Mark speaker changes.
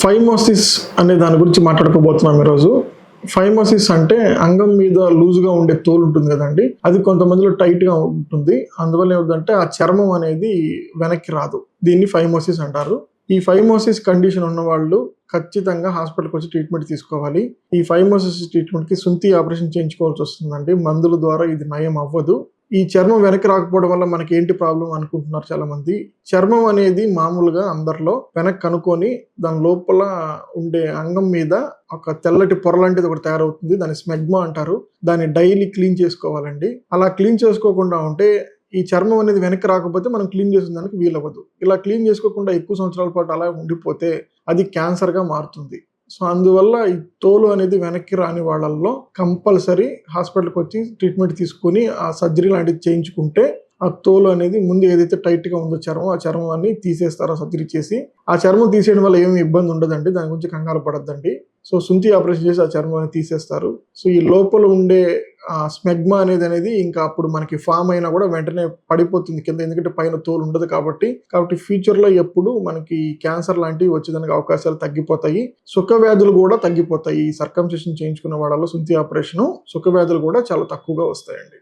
Speaker 1: Phimosis అనే దాని గురించి మాట్లాడుకోబోతున్నాం ఈరోజు. ఫైమోసిస్ అంటే అంగం మీద లూజ్గా ఉండే తోలు ఉంటుంది కదండి అది కొంతమందిలో టైట్గా ఉంటుంది. అందువల్ల ఏమిటంటే ఆ చర్మం అనేది వెనక్కి రాదు. దీన్ని ఫైమోసిస్ అంటారు. ఈ ఫైమోసిస్ కండిషన్ ఉన్న వాళ్ళు ఖచ్చితంగా హాస్పిటల్కి వచ్చి ట్రీట్మెంట్ తీసుకోవాలి. ఈ ఫైమోసిస్ ట్రీట్మెంట్కి సుంతి ఆపరేషన్ చేయించుకోవాల్సి వస్తుందండి. మందుల ద్వారా ఇది నయం అవ్వదు. ఈ చర్మం వెనక్కి రాకపోవడం వల్ల మనకి ఏంటి ప్రాబ్లం అనుకుంటున్నారు చాలా మంది చర్మం అనేది మామూలుగా అందరిలో వెనక్కి కనుక్కొని దాని లోపల ఉండే అంగం మీద ఒక తెల్లటి పొర లాంటిది ఒకటి తయారవుతుంది. దాన్ని స్మెగ్మా అంటారు. దాన్ని డైలీ క్లీన్ చేసుకోవాలండి. అలా క్లీన్ చేసుకోకుండా ఉంటే ఈ చర్మం అనేది వెనక్కి రాకపోతే మనం క్లీన్ చేసిన దానికి వీలవ్వదు. ఇలా క్లీన్ చేసుకోకుండా ఎక్కువ సంవత్సరాల పాటు అలా ఉండిపోతే అది క్యాన్సర్గా మారుతుంది. సో అందువల్ల ఈ తోలు అనేది వెనక్కి రాని వాళ్ళల్లో కంపల్సరీ హాస్పిటల్కి వచ్చి ట్రీట్మెంట్ తీసుకుని ఆ సర్జరీ లాంటిది చేయించుకుంటే ఆ తోలు అనేది ముందు ఏదైతే టైట్గా ఉందో చర్మం ఆ చర్మాన్ని తీసేస్తారో సర్జరీ చేసి. ఆ చర్మం తీసేయడం వల్ల ఏమి ఇబ్బంది ఉండదండి. దాని గురించి కంగారు పడద్దండి. సో సుంతి ఆపరేషన్ చేసి ఆ చర్మాన్ని తీసేస్తారు. సో ఈ లోపల ఉండే స్మెగ్మా అనేది అనేది ఇంకా అప్పుడు మనకి ఫామ్ అయినా కూడా వెంటనే పడిపోతుంది కింద ఎందుకంటే పైన తోలు ఉండదు కాబట్టి. కాబట్టి ఫ్యూచర్లో ఎప్పుడు మనకి క్యాన్సర్ లాంటివి వచ్చేదానికి అవకాశాలు తగ్గిపోతాయి. సుఖ వ్యాధులు కూడా తగ్గిపోతాయి. ఈ సర్కంసేషన్ చేయించుకున్న వాళ్ళలో సుంతి ఆపరేషన్ సుఖ వ్యాధులు కూడా చాలా తక్కువగా వస్తాయండి.